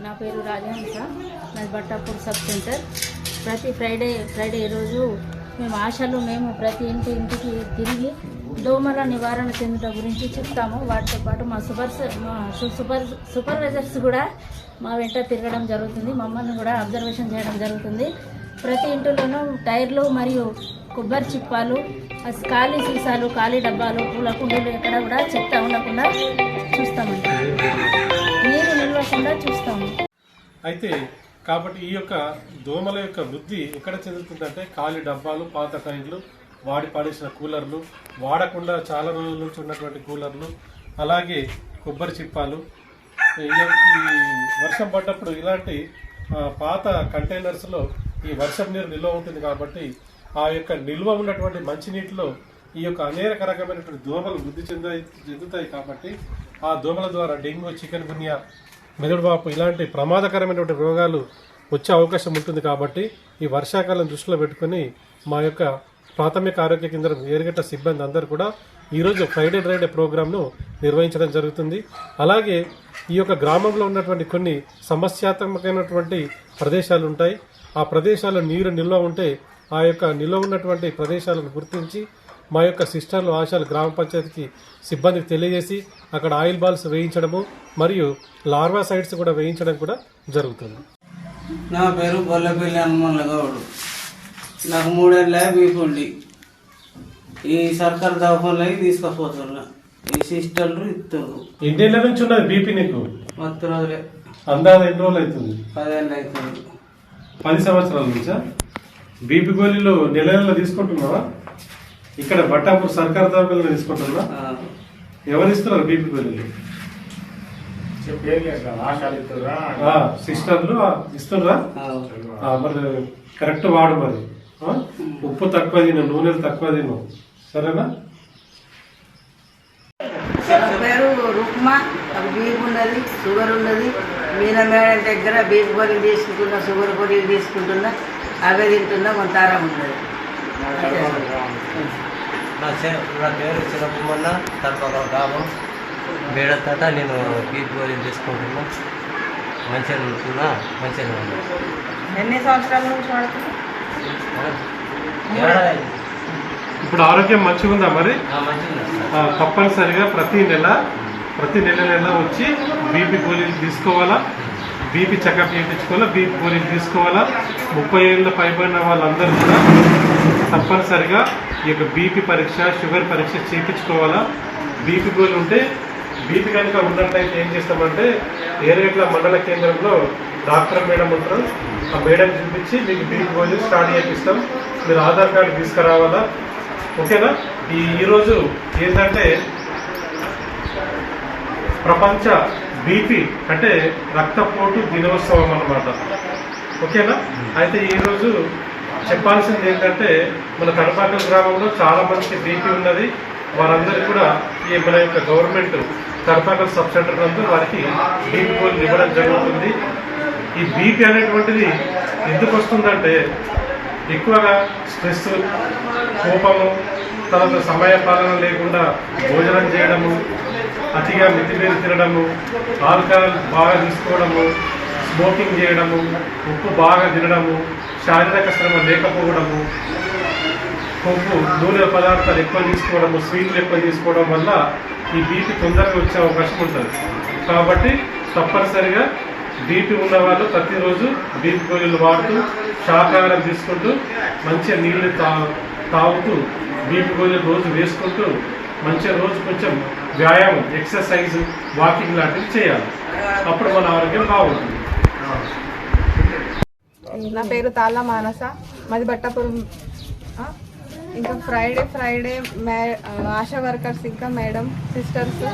నా పేరు రాజహంస. నాది బట్టాపూర్ సబ్ సెంటర్. ప్రతి ఫ్రైడే ఫ్రైడే రోజు మేము ఆశలు మేము ప్రతి ఇంటి ఇంటికి తిరిగి దోమల నివారణ చెందుట గురించి చెప్తాము. వాటితో పాటు మా సూపర్ మా సు- సూపర్ సూపర్వైజర్స్ కూడా మా వెంట తిరగడం జరుగుతుంది. మమ్మల్ని కూడా అబ్జర్వేషన్ చేయడం జరుగుతుంది. ప్రతి ఇంటిలోనూ టైర్లు మరియు కొబ్బరి చిప్పాలు ఖాళీ సీసాలు ఖాళీ డబ్బాలు పూల కుండీలు ఎక్కడ కూడా చెత్త ఉండకుండా చూస్తామండి. నీరు చూస్తాము. అయితే కాబట్టి ఈ యొక్క దోమల యొక్క వృద్ధి ఎక్కడ చెందుతుందంటే ఖాళీ డబ్బాలు పాత టైర్లు వాడి పాడేసిన కూలర్లు వాడకుండా చాలా రోజుల నుంచి ఉన్నటువంటి కూలర్లు అలాగే కొబ్బరి చిప్పాలు. ఈ వర్షం పడ్డప్పుడు ఇలాంటి పాత కంటైనర్స్లో ఈ వర్షం నీరు నిల్వ ఉంటుంది కాబట్టి ఆ యొక్క నిల్వ ఉన్నటువంటి మంచినీటిలో ఈ యొక్క అనేక రకమైనటువంటి దోమలు వృద్ధి చెంద చెందుతాయి కాబట్టి ఆ దోమల ద్వారా డెంగ్యూ చికెన్ గున్యా మెదడు వాపు ఇలాంటి ప్రమాదకరమైనటువంటి రోగాలు వచ్చే అవకాశం ఉంటుంది కాబట్టి ఈ వర్షాకాలం దృష్టిలో పెట్టుకుని మా యొక్క ప్రాథమిక ఆరోగ్య కేంద్రం ఏరుగట్ట సిబ్బంది అందరూ కూడా ఈరోజు ఫ్రైడే డ్రైడే ప్రోగ్రామ్ను నిర్వహించడం జరుగుతుంది. అలాగే ఈ యొక్క గ్రామంలో ఉన్నటువంటి కొన్ని సమస్యాత్మకమైనటువంటి ప్రదేశాలు ఉంటాయి. ఆ ప్రదేశాల్లో నీరు నిల్వ ఉంటే ఆ యొక్క నిల్వ ఉన్నటువంటి ప్రదేశాలను గుర్తించి మా యొక్క సిస్టర్లు ఆశాలు గ్రామ పంచాయతీకి సిబ్బందికి తెలియజేసి అక్కడ ఆయిల్ బాల్స్ వేయించడము మరియు లార్వా సైడ్స్ కూడా వేయించడం కూడా జరుగుతుంది. నా పేరు బొల్లపల్లి హనుమన్ల గౌడు నాకు మూడేళ్ళ బీపీ ఉంది ఈ సర్కార్ దవాఖానలకి తీసుకుపోతున్నా. ఈ సిస్టర్లు ఇస్తారు ఎన్నేళ్ళ నుంచి ఉన్నది బీపీ నీకు? మొత్తం రోజులే. అందాజ ఎన్ని రోజులు అవుతుంది? పదేళ్ళు అవుతుంది. పది సంవత్సరాల నుంచా? బీపీ గోళీలు నెల నెల తీసుకుంటున్నావా? ఇక్కడ బట్టాపూర్ సర్కార్ దవాఖానలో తీసుకుంటున్నా ఎవరు ఇస్తున్నారు బీపీ గోళీలు సిస్టర్లు ఆ, ఇస్తున్నారా? ఆ. ఆ, మరి కరెక్ట్ వాడు మరి? ఉప్పు తక్కువ తిను నూనెలు తక్కువ తిను. సరేనా? పేరు రుక్మా బీపీ ఉన్నది షుగర్ ఉన్నది. మీన మేడం దగ్గర బీపీ గోళీలు తీసుకుంటున్నా షుగర్ గోళీలు తీసుకుంటున్నా. అవే తింటున్నా కొంత ఆరాం ఉన్నది. నా చే- నా పేరు చిన్నప్పమన్న తప్పక గ్రామం బేడతాట నేను బీచ్ గోళీలు తీసుకుంటున్నా మంచిగా ఉంటున్నా మంచిగా ఉన్నా ఎన్ని సంవత్సరాల నుంచి వాడుతున్నా. ఇప్పుడు ఆరోగ్యం మంచిగా ఉందా మరి? తప్పనిసరిగా ప్రతి నెల ప్రతి నెల నెల వచ్చి బీపీ గోళీలు తీసుకోవాలా? బీపీ చెకప్ చేయించుకోవాలా? బీపీ గోళీలు తీసుకోవాలా? ముప్పై ఏళ్ళ పైబడిన వాళ్ళందరూ కూడా తప్పనిసరిగా ఈ యొక్క బీపీ పరీక్ష షుగర్ పరీక్ష చేయించుకోవాలా? బీపీ గోల్ ఉంటే బీపీ కనుక ఉన్నట్టయితే ఏం చేస్తామంటే ఏరేట్ల మండల కేంద్రంలో డాక్టర్ మేడం ఉంటారు ఆ మేడం చూపించి మీకు బీపీ గోల్ స్టార్ట్ చేపిస్తాం. మీరు ఆధార్ కార్డు తీసుకురావాలా? ఓకేనా? ఈ ఈరోజు ఏంటంటే ప్రపంచ బీపీ అంటే రక్తపోటు దినోత్సవం అన్నమాట. ఓకేనా? అయితే ఈరోజు చెప్పాల్సింది ఏంటంటే మన కడపాకల్ గ్రామంలో చాలా మందికి బీపీ ఉన్నది. వారందరికీ కూడా ఈ మన యొక్క గవర్నమెంట్ కడపాకల్ సబ్ సెంటర్ నందు వారికి బీపీ గోళీలు ఇవ్వడం జరుగుతుంది. ఈ బీపీ అనేటువంటిది ఎందుకు వస్తుందంటే ఎక్కువగా స్ట్రెస్ కోపము తర్వాత సమయ పాలన లేకుండా భోజనం చేయడము అతిగా మితిమీరి తినడము ఆల్కహాల్ బాగా తీసుకోవడము స్మోకింగ్ చేయడము ఉప్పు బాగా తినడము శారీరక శ్రమ లేకపోవడము కొవ్వు నూనె పదార్థాలు ఎక్కువ తీసుకోవడము స్వీట్లు ఎక్కువ తీసుకోవడం వల్ల ఈ బీపీ తొందరగా వచ్చే అవకాశం ఉంటుంది. కాబట్టి తప్పనిసరిగా బీపీ ఉన్నవాళ్ళు ప్రతిరోజు బీపీ గోళీలు వాడుతూ శాకాహారం తీసుకుంటూ మంచిగా నీళ్ళు తా తాగుతూ బీపీ గోళీలు రోజు వేసుకుంటూ మంచిగా రోజు కొంచెం వ్యాయామం ఎక్సర్సైజ్ వాకింగ్ లాంటివి చేయాలి. అప్పుడు మన ఆరోగ్యం బాగుంటుంది. నా పేరు తాళ మానస. మాది బట్టాపురం. ఇంకా ఫ్రైడే ఫ్రైడే మే ఆశా వర్కర్స్ ఇంకా మేడం సిస్టర్స్.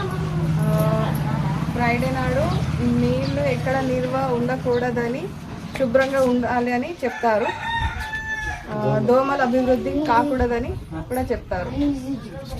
ఫ్రైడే నాడు నీళ్ళు ఎక్కడ నిల్వ ఉండకూడదని శుభ్రంగా ఉండాలి అని చెప్తారు. దోమల అభివృద్ధి కాకూడదని కూడా చెప్తారు.